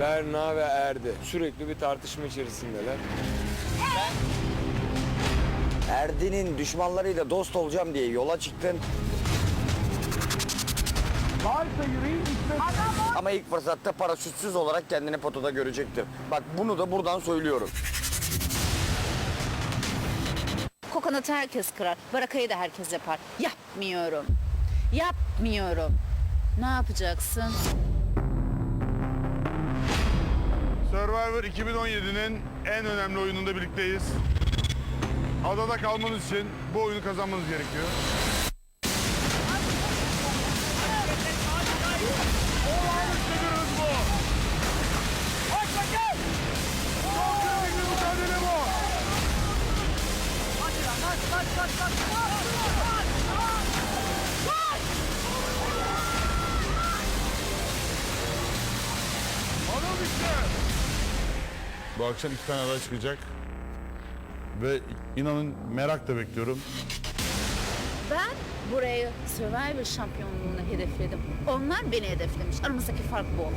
Berna ve Erdi. Sürekli bir tartışma içerisindeler. Erdi'nin düşmanlarıyla dost olacağım diye yola çıktın. Ama ilk fırsatta paraşütsüz olarak kendini potada görecektir. Bak bunu da buradan söylüyorum. Kokonatı herkes kırar. Barakayı da herkes yapar. Yapmıyorum. Yapmıyorum. Ne yapacaksın? Survivor 2017'nin en önemli oyununda birlikteyiz. Adada kalmanız için bu oyunu kazanmanız gerekiyor. Olağanüstü bir hız bu. Çok kritik bir mücadele bu. Anıl Bu akşam iki tane aday çıkacak. Ve inanın merakla bekliyorum. Ben burayı Survivor şampiyonluğunu hedefledim. Onlar beni hedeflemiş. Aramızdaki fark bu.